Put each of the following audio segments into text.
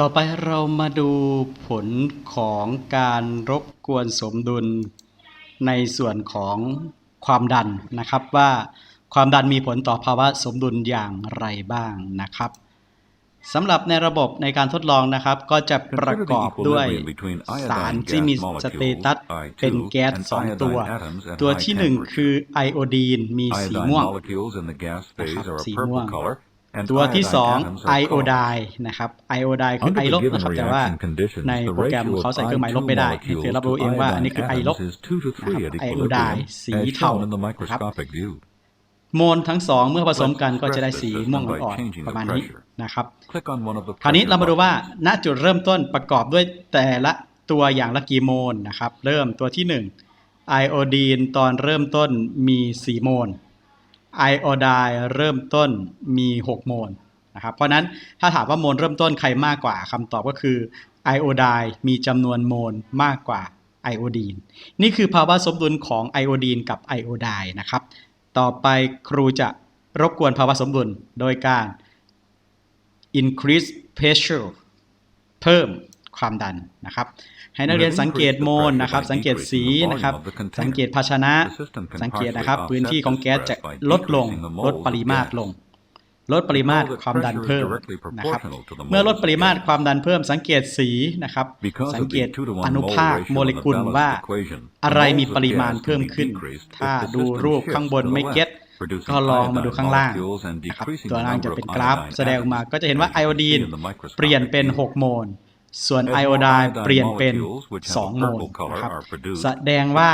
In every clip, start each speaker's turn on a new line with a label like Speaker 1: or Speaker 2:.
Speaker 1: ต่อไปเรามาดูผลของการรบกวนสมดุลในส่วนของความดันนะครับว่าความดันมีผลต่อภาวะสมดุลอย่างไรบ้างนะครับสำหรับในระบบในการทดลองนะครับ ก็จะประกอบด้วย สารที่มีสเตตัสเป็นแก๊สสองตัว ตัวที่หนึ่งคือไอโอดีนมีสีม่วงนะครับสีม่วง ตัวที่สองไอโอไดนะครับไอโอไดคือไอลบนะครับแต่ว่าในโปรแกรมเขาใส่เครื่องหมายลบไม่ได้ให้เธอรับรู้เองว่าอันนี้คือไอลบนะครับไอโอไดสีเทานะครับโมลทั้งสองเมื่อผสมกันก็จะได้สีม่วงอ่อนๆประมาณนี้นะครับคราวนี้เรามาดูว่าณจุดเริ่มต้นประกอบด้วยแต่ละตัวอย่างละกี่โมลนะครับ เริ่มตัวที่1ไอโอดีนตอนเริ่มต้นมี4โมล ไอโอไดเริ่มต้นมี 6 โมลนะครับเพราะนั้นถ้าถามว่าโมลเริ่มต้นใครมากกว่าคำตอบก็คือไอโอไดมีจำนวนโมลมากกว่าไอโอดีน นี่คือภาวะสมดุลของไอโอดีนกับไอโอไดนะครับ ต่อไปครูจะรบกวนภาวะสมดุลโดยการ increase pressure เพิ่ม ความดันนะครับ ให้นักเรียนสังเกตโมลนะครับ สังเกตสีนะครับ สังเกตภาชนะ สังเกตนะครับ พื้นที่ของแก๊สจะลดลง ลดปริมาตรลง ลดปริมาตรความดันเพิ่มนะครับ เมื่อลดปริมาตรความดันเพิ่ม สังเกตสีนะครับ สังเกตอนุภาคโมเลกุลว่า อะไรมีปริมาณเพิ่มขึ้น ถ้าดูรูปข้างบนไม่เก็ตก็ลองมาดูข้างล่างนะครับตัวล่างจะเป็นกราฟ แสดงออกมาก็จะเห็นว่าไอโอดีนเปลี่ยนเป็น 6 โมล ส่วนไอโอไดน์เปลี่ยนเป็น 2 โมลนะครับแสดงว่า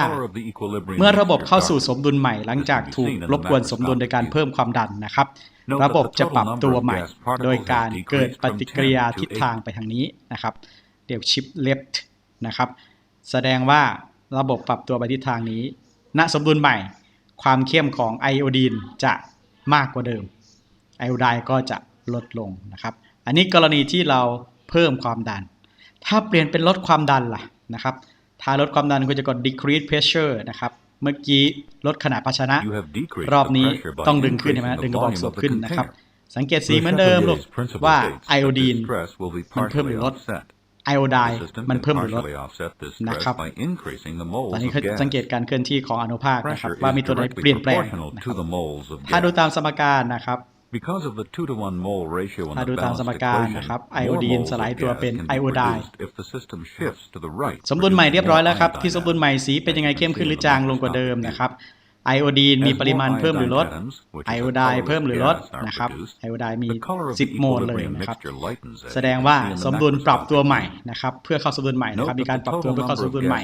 Speaker 1: เมื่อระบบเข้าสู่สมดุลใหม่หลังจากถูกรบกวนสมดุลโดยการเพิ่มความดันนะครับ ระบบจะปรับตัวใหม่ โดยการเกิดปฏิกิริยาทิศทางไปทางนี้นะครับ เดี๋ยวชิป left นะครับ แสดงว่าระบบปรับตัวไปทิศทางนี้ ณสมดุลใหม่ ความเข้มของไอโอดีนจะมากกว่าเดิมไอโอไดน์ก็จะลดลงนะครับ อันนี้กรณีที่เราเพิ่มความดัน ถ้าเปลี่ยนเป็นลดความดันล่ะนะครับ ถ้าลดความดันก็จะกด decrease pressure นะครับ เมื่อกี้ลดขนาดภาชนะ รอบนี้ต้องดึงขึ้นใช่ไหมดึงกระบอกสูบขึ้นนะครับ สังเกตสีเหมือนเดิมลูกว่าไอโอดีนมันเพิ่มหรือลดไอโอไดน์มันเพิ่มหรือลดนะครับ ตอนนี้คือสังเกตการเคลื่อนที่ของอนุภาคนะครับว่ามีตัวไหนเปลี่ยนแปลงนะครับถ้าดูตามสมการนะครับ ถ้าดูตามสมการนะครับไอโอดีนสลายตัวเป็นไอโอไดน์สมดุลใหม่เรียบร้อยแล้วครับที่สมดุลใหม่สีเป็นยังไงเข้มขึ้นหรือจางลงกว่าเดิมนะครับไอโอดีนมีปริมาณเพิ่มหรือลดไอโอไดน์เพิ่มหรือลดนะครับไอโอไดน์มี 10 โมลเลยนะครับแสดงว่าสมดุลปรับตัวใหม่นะครับเพื่อเข้าสมดุลใหม่นะครับมีการปรับตัวเพื่อเข้าสมดุลใหม่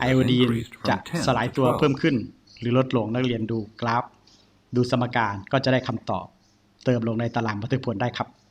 Speaker 1: ไอโอดีนจะสลายตัวเพิ่มขึ้น หรือลดลงนักเรียนดูกราฟ ดูสมการก็จะได้คำตอบ เติมลงในตารางบันทึกผลได้ครับ